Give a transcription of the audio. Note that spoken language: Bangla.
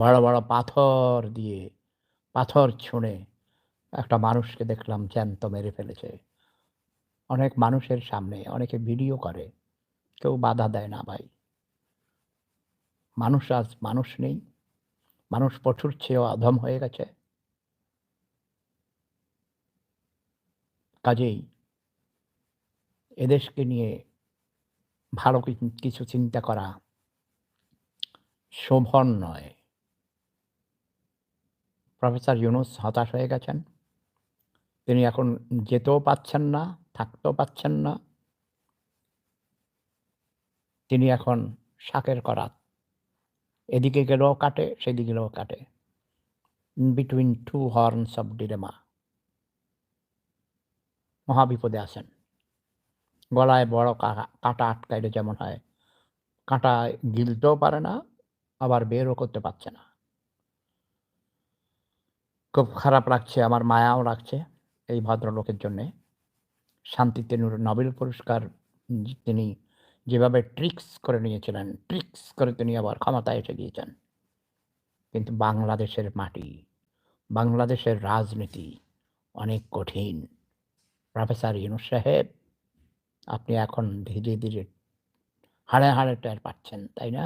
বড় বড় পাথর দিয়ে, পাথর ছুঁড়ে একটা মানুষকে দেখলাম জ্যান্ত মেরে ফেলেছে। অনেক মানুষের সামনে অনেকে ভিডিও করে, কেউ বাধা দেয় না ভাই। মানুষ আজ মানুষ নেই, মানুষ প্রচুর চেয়েও অধম হয়ে গেছে। কাজেই এদেশকে নিয়ে ভালো কিছু চিন্তা করা শোভন নয়। প্রফেসর ইউনুস হতাশ হয়ে গেছেন। তিনি এখন যেতেও পাচ্ছেন না, থাকতেও পাচ্ছেন না। তিনি এখন শাকের করাত। এদিকে গেলেও কাটে সেদিকে গেলেও কাটে between two horns of dilemma মহাবিপদে আছেন। গলায় বড় কাঁটা আটকাইলে যেমন হয়। কাঁটা গিলতেও পারে না, আবার বেরও করতে পারছে না। খুব খারাপ লাগছে, আমার মায়াও লাগছে এই ভদ্রলোকের জন্যে। শান্তিতে নোবেল পুরস্কার তিনি যেভাবে ট্রিক্স করে নিয়েছিলেন, ট্রিক্স করে তিনি আবার ক্ষমতায় এসে গিয়েছেন। কিন্তু বাংলাদেশের মাটি, বাংলাদেশের রাজনীতি অনেক কঠিন। প্রফেসর ইউনুস সাহেব, আপনি এখন ধীরে ধীরে হাড়ে হাড়ে টের পাচ্ছেন, তাই না?